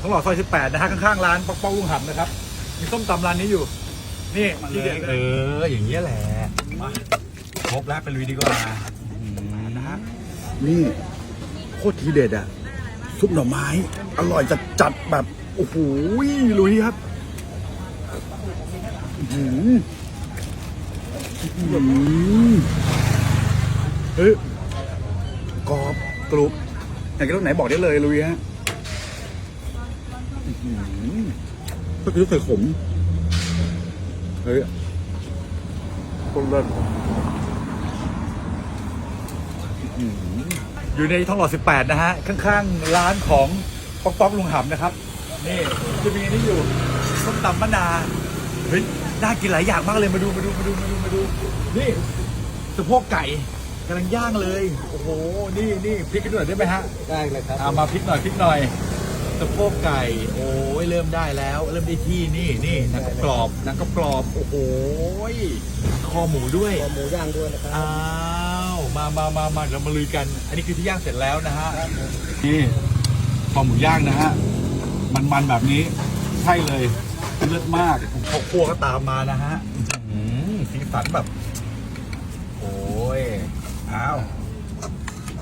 ท้องหล่อซอย18นะฮะข้างๆร้านป๊อกป๊อกลุงหำนะครับมีส้มตำร้านนี้อยู่ นี่มาที่เลเด็ยดเอออย่างนี้ยแหละมาครบแล้วไปลุยดีกว่าอืมนะฮะนี่โคตรทีเด็ดอะซุปหน่อไม้ อร่อยจัดจัดๆแบบ โอ้โหลุยครับอื้อหืออื้อหือเฮ้ยกรอบกรุบอยากกินรสไหนบอกได้เลยลุยฮะอื้อหือ ก็คือใส่ขม เฮ้ยคนเลิศอยู่ในท้องหล่อ 18 นะฮะ ข้างๆ ร้านของป๊อกป๊อกลุงหำนะครับ นี่จะมีอันนี้อยู่ส้มตำมะนาวเฮ้ยน่ากินหลายอย่างมากเลยมาดูมาดูมาดูมาดูมาดูนี่สะโพกไก่กำลังย่างเลย โอ้โห นี่นี่พริกกันหน่อยได้ไหมฮะ ได้เลยครับเอามาพริกหน่อยพริกหน่อย สะโพกไก่ โอ้ยเริ่มได้แล้ว เริ่มได้ที่นี่นี่หนังกรอบหนังกรอบโอ้โหคอหมูด้วยหมูย่างด้วยนะครับอ้าวมามามามาเรามาลุยกัน อันนี้คือที่ย่างเสร็จแล้วนะฮะนี่คอหมูย่างนะฮะมันๆแบบนี้ใช่เลยเลือดมากข้าวคั่วก็ตามมานะฮะอื้อหือสีสันแบบ โอ้ยอ้าว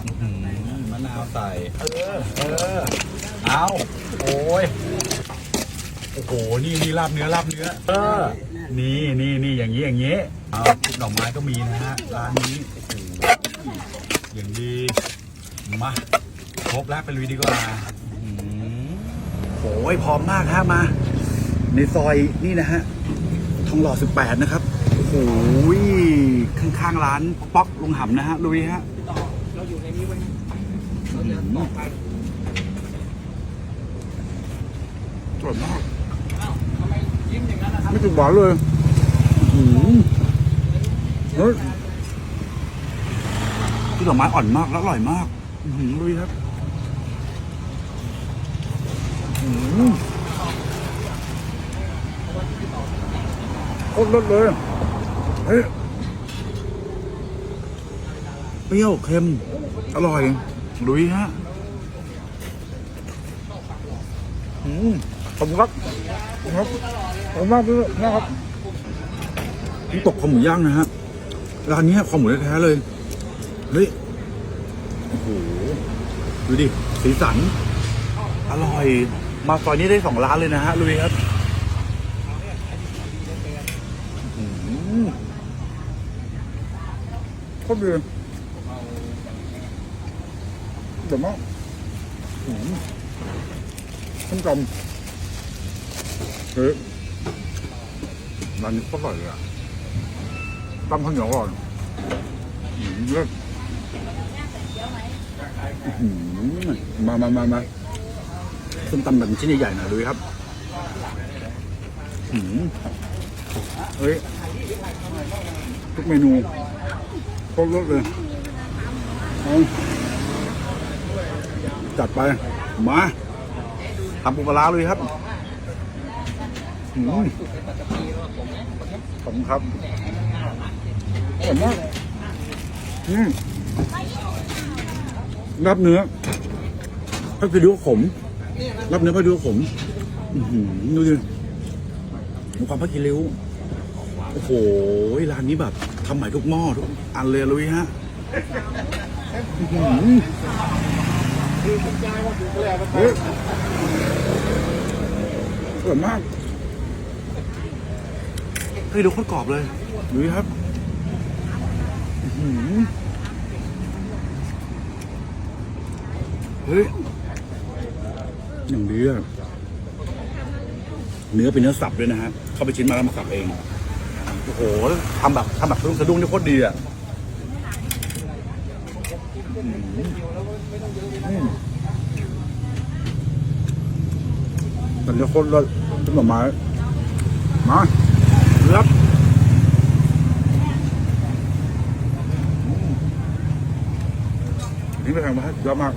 อื้อหือมะนาวใส่ เออ เออเอาโอ้ยโอ้โหนี่นี่ลาบเนื้อลาบเนื้อ เออ นี่นี่นี่อย่างนี้อย่างนี้เอาดอกไม้ก็มีนะฮะร้านนี้โอ้โหอย่างดีมาครบแล้วไปลุยดีกว่าอื้อหือโอ้ยพร้อมมากฮะมา ในซอยนี่นะฮะทองหล่อ18 นะครับโอ้โหข้างๆร้านป๊อกลุงหำนะฮะลุยฮะเราอยู่ในนี้ไว้เราจะต่อไป สวยมากไมยิ้มอย่างนั้นนะครับไม่ถึงหวานเลยอื้อหือเฮ้ยที่ดอกไม้อ่อนมากแล้วอร่อยมากอื้อหือลุยครับอื้อหือโคตรรสเลยเฮ้ยเปรี้ยวเค็ม อร่อยลุยฮะอืม ขอบคุณครับขอบคุณครับขอบคุณมากพี่นะครับนี่ตกคอหมูย่างนะฮะร้านนี้คอหมูแท้ๆเลยเฮ้ยโอ้โหดูดิสีสัน อร่อย มาซอยนี้ได้สองร้านเลยนะฮะลุยครับอื้อหือโคตรดีเดี๋ยวมากอื้อหือต้มจำเฮ้ยร้านนี้โคตรอร่อยเลยอะตั้งข้าวเหนียวอร่อยอื้อหือเลิศอื้อหือมามามามาส้มตำแบบชิ้นใหญ่ๆหน่อยดูครับอื้อหือเฮ้ย ทุกเมนูโคตรรสเลยเอาจัดไป มาทำปูปลาร้าเลยครับ อืมขอบคุณครับอร่อยมอืมรับเนื้อถ้าคือดูว่าขม รับเนื้อก็ดูว่าขมดูดิมีความพักกิริ้วโอ้โหร้านนี้แบบทำใหม่ทุกหม้อทุกอันเลยลุยฮะเฮ้ยอร่อยมาก เฮ้ยดูโคตรกรอบเลยลุยครับอื้อหือเฮ้ยอย่างดีอะเนื้อเป็นเนื้อสับด้วยนะฮะ เข้าไปชิ้นมาแล้วมาสับเอง โอ้โหทำแบบทำแบบสะดุ้งสะดุ้งนี่โคตรดีอะอืมอืมแต่เนี้ยโคตรเลยต้นหน่อไม้มา ครับนี่ไปทางมา